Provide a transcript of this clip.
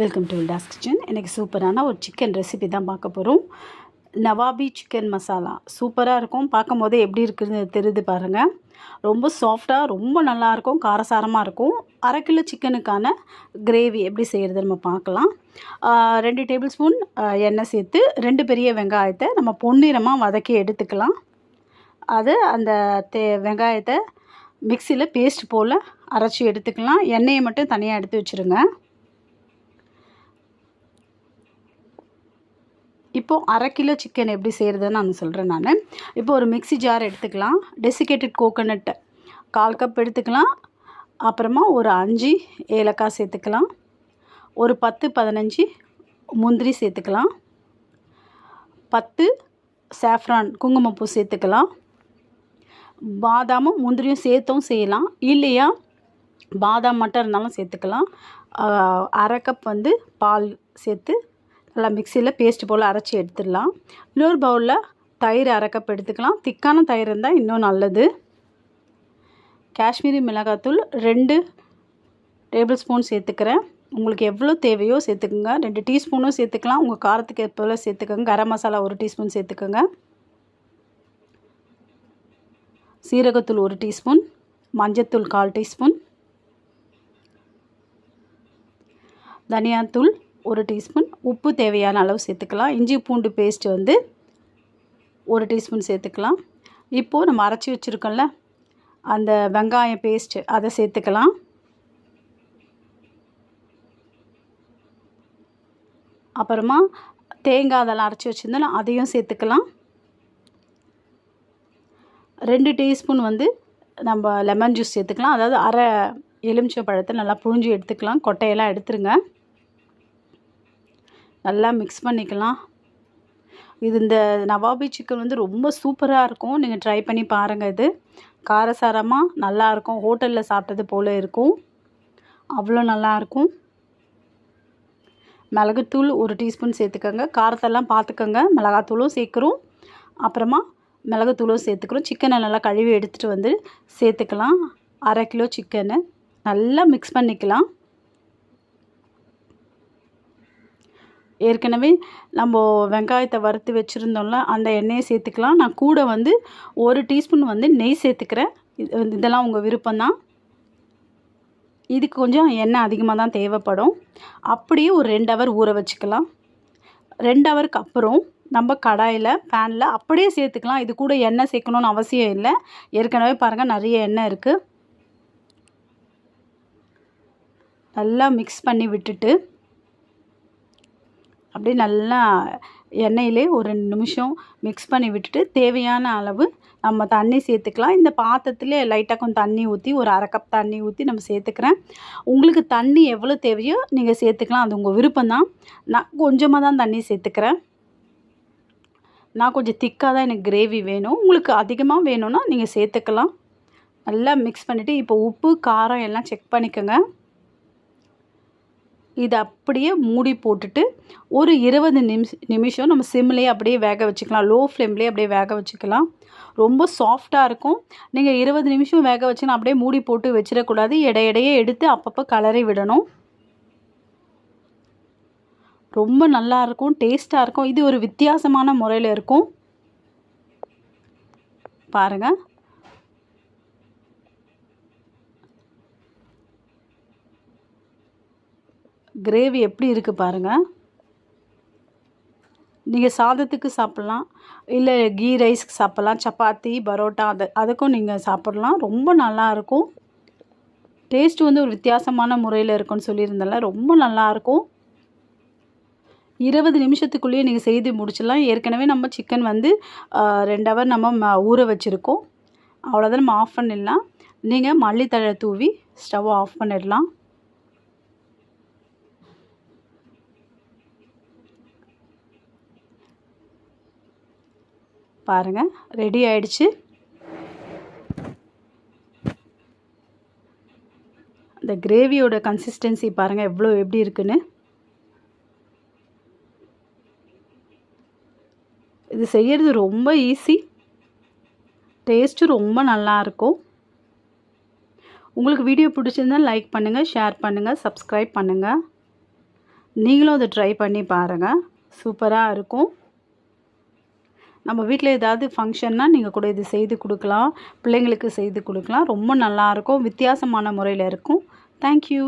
Welcome to வில்டாஸ் kitchen எனக்கு சூப்பரான ஒரு சிக்கன் ரெசிபி தான் பார்க்க போகிறோம் நவாபி சிக்கன் மசாலா சூப்பராக இருக்கும். பார்க்கும் போதே எப்படி இருக்குதுன்னு தெரியுது பாருங்கள் ரொம்ப சாஃப்டாக ரொம்ப நல்லாயிருக்கும் காரசாரமாக இருக்கும். அரை கிலோ சிக்கனுக்கான கிரேவி எப்படி செய்கிறது நம்ம பார்க்கலாம். ரெண்டு டேபிள் ஸ்பூன் எண்ணெய் சேர்த்து ரெண்டு பெரிய வெங்காயத்தை நம்ம பொன்னிறமாக வதக்கி எடுத்துக்கலாம். அது அந்த தே வெங்காயத்தை மிக்சியில் பேஸ்ட் போல் அரைச்சி எடுத்துக்கலாம். எண்ணெயை மட்டும் தனியாக எடுத்து வச்சுருங்க. இப்போது அரை கிலோ சிக்கன் எப்படி செய்கிறதுன்னு நான் சொல்கிறேன் நான். இப்போ ஒரு மிக்ஸி ஜார் எடுத்துக்கலாம். டெசிகேட்டட் கோகோனட் கால் கப் எடுத்துக்கலாம். அப்புறமா ஒரு அஞ்சு ஏலக்காய் சேர்த்துக்கலாம். ஒரு பத்து பதினஞ்சு முந்திரி சேர்த்துக்கலாம். பத்து சாஃப்ரான் குங்குமப்பூ சேர்த்துக்கலாம். பாதாமும் முந்திரியும் சேர்த்தும் செய்யலாம். இல்லையா? பாதாம் மட்டும் இருந்தாலும் சேர்த்துக்கலாம். அரை கப் வந்து பால் சேர்த்து நல்லா மிக்சியில் பேஸ்ட் போல் அரைச்சி எடுத்துடலாம். இன்னொரு பவுலில் தயிர் அரைக்கப் எடுத்துக்கலாம். திக்கான தயிர் இருந்தால் இன்னும் நல்லது. காஷ்மீரி மிளகாத்தூள் ரெண்டு டேபிள் ஸ்பூன் சேர்த்துக்கிறேன். உங்களுக்கு எவ்வளோ தேவையோ சேர்த்துக்குங்க. ரெண்டு டீஸ்பூனும் சேர்த்துக்கலாம். உங்கள் காரத்துக்கு எப்போ சேர்த்துக்கோங்க. கரம் மசாலா ஒரு டீஸ்பூன் சேர்த்துக்கோங்க. சீரகத்தூள் ஒரு டீஸ்பூன் மஞ்சத்தூள் கால் டீஸ்பூன் தனியாத்தூள் ஒரு டீஸ்பூன் உப்பு தேவையான அளவு சேர்த்துக்கலாம். இஞ்சி பூண்டு பேஸ்ட் வந்து ஒரு டீஸ்பூன் சேர்த்துக்கலாம். இப்போது நம்ம அரைச்சி வச்சுருக்கோம்ல அந்த வெங்காயம் பேஸ்ட்டு அதை சேர்த்துக்கலாம். அப்புறமா தேங்காய் அதெல்லாம் அரைச்சி வச்சுருந்தோம் அதையும் சேர்த்துக்கலாம். ரெண்டு டீஸ்பூன் வந்து நம்ம லெமன் ஜூஸ் சேர்த்துக்கலாம். அதாவது அரை எலுமிச்சை பழத்தை நல்லா புழிஞ்சு எடுத்துக்கலாம். கொட்டையெல்லாம் எடுத்துருங்க. நல்லா மிக்ஸ் பண்ணிக்கலாம். இது இந்த நவாபி சிக்கன் வந்து ரொம்ப சூப்பராக இருக்கும். நீங்கள் ட்ரை பண்ணி பாருங்கள் இது. காரசாரமாக நல்லாயிருக்கும் ஹோட்டலில் சாப்பிட்டது போல் இருக்கும். அவ்வளோ நல்லாயிருக்கும் மிளகுத்தூள் ஒரு டீஸ்பூன் சேர்த்துக்கோங்க. காரத்தெல்லாம் பார்த்துக்கோங்க. மிளகாத்தூளும் சேர்க்குறோம். அப்புறமா மிளகுத்தூளும் சேர்த்துக்கிறோம். சிக்கனை நல்லா கழுவி எடுத்துகிட்டு வந்து சேர்த்துக்கலாம். அரை கிலோ சிக்கனு நல்லா மிக்ஸ் பண்ணிக்கலாம். ஏற்கனவே நம்ம வெங்காயத்தை வறுத்து வச்சுருந்தோம்ல அந்த எண்ணெயை சேர்த்துக்கலாம். நான் கூட வந்து ஒரு டீஸ்பூன் வந்து நெய் சேர்த்துக்கிறேன். இது வந்து இதெல்லாம் உங்கள் விருப்பம்தான். இதுக்கு கொஞ்சம் எண்ணெய் அதிகமாக தான் தேவைப்படும். அப்படியே ஒரு ரெண்டு ஹவர் ஊற வச்சுக்கலாம். ரெண்டு ஹவருக்கு அப்புறம் நம்ம கடாயில் பேனில் அப்படியே சேர்த்துக்கலாம். இது கூட எண்ணெய் சேர்க்கணும்னு அவசியம் இல்லை. ஏற்கனவே பாருங்கள் நிறைய எண்ணெய் இருக்குது நல்லா மிக்ஸ் பண்ணி விட்டுட்டு அப்படியே நல்லா எண்ணெயிலே ஒரு ரெண்டு நிமிஷம் மிக்ஸ் பண்ணி விட்டுட்டு தேவையான அளவு நம்ம தண்ணி சேர்த்துக்கலாம். இந்த பாத்திரத்துலேயே லைட்டாக கொஞ்சம் தண்ணி ஊற்றி ஒரு அரை கப் தண்ணி ஊற்றி நம்ம சேர்த்துக்கிறேன். உங்களுக்கு தண்ணி எவ்வளோ தேவையோ நீங்கள் சேர்த்துக்கலாம். அது உங்கள் விருப்பம்தான். நான் கொஞ்சமாக தான் தண்ணி சேர்த்துக்கிறேன். நான் கொஞ்சம் திக்காக தான் எனக்கு கிரேவி வேணும். உங்களுக்கு அதிகமாக வேணும்னா நீங்கள் சேர்த்துக்கலாம். நல்லா மிக்ஸ் பண்ணிவிட்டு இப்போ உப்பு காரம் எல்லாம் செக் பண்ணிக்கோங்க. இதை அப்படியே மூடி போட்டுட்டு ஒரு இருபது நிமிஷ நிமிஷம் நம்ம சிம்லேயே அப்படியே வேக வச்சுக்கலாம். லோ ஃப்ளேம்லேயே அப்படியே வேக வச்சுக்கலாம். ரொம்ப சாஃப்டாக இருக்கும். நீங்கள் இருபது நிமிஷம் வேக வச்சுன்னா அப்படியே மூடி போட்டு வச்சிடக்கூடாது. இடையிடையே எடுத்து அப்பப்போ கலரி விடணும். ரொம்ப நல்லா இருக்கும். டேஸ்ட்டாக இருக்கும். இது ஒரு வித்தியாசமான முறையில் இருக்கும். பாருங்கள் கிரேவி எப்படி இருக்குது பாருங்கள் நீங்கள் சாதத்துக்கு சாப்பிட்லாம் இல்லை கீ ரைஸ்க்கு சாப்பிட்லாம் சப்பாத்தி பரோட்டா அது அதுக்கும் நீங்கள் சாப்பிட்லாம். ரொம்ப நல்லாயிருக்கும் டேஸ்ட் வந்து ஒரு வித்தியாசமான முறையில் இருக்கும்னு சொல்லியிருந்தால ரொம்ப நல்லாயிருக்கும் இருபது நிமிஷத்துக்குள்ளேயே நீங்கள் செய்து முடிச்சிடலாம். ஏற்கனவே நம்ம சிக்கன் வந்து ரெண்டு ஹவர் நம்ம ம ஊற வச்சுருக்கோம். அவ்வளோதான் நம்ம ஆஃப் பண்ணிடலாம். நீங்கள் மல்லித்தழை தூவி ஸ்டவ் ஆஃப் பண்ணிடலாம். பாருங்கள் ரெடி ஆயிடுச்சு. இந்த கிரேவியோட கன்சிஸ்டன்சி பாருங்கள் எவ்வளோ எப்படி இருக்குன்னு. இது செய்கிறது ரொம்ப ஈஸி டேஸ்ட்டு ரொம்ப நல்லாயிருக்கும் உங்களுக்கு வீடியோ பிடிச்சிருந்தா லைக் பண்ணுங்கள் ஷேர் பண்ணுங்கள் சப்ஸ்கிரைப் பண்ணுங்கள் நீங்களும் அதை ட்ரை பண்ணி பாருங்கள் சூப்பராக இருக்கும். நம்ம வீட்டில் ஏதாவது ஃபங்க்ஷன்னா நீங்கள் கூட இது செய்து கொடுக்கலாம். பிள்ளைங்களுக்கு செய்து கொடுக்கலாம். ரொம்ப நல்லாயிருக்கும் வித்தியாசமான முறையில் இருக்கும். தேங்க்யூ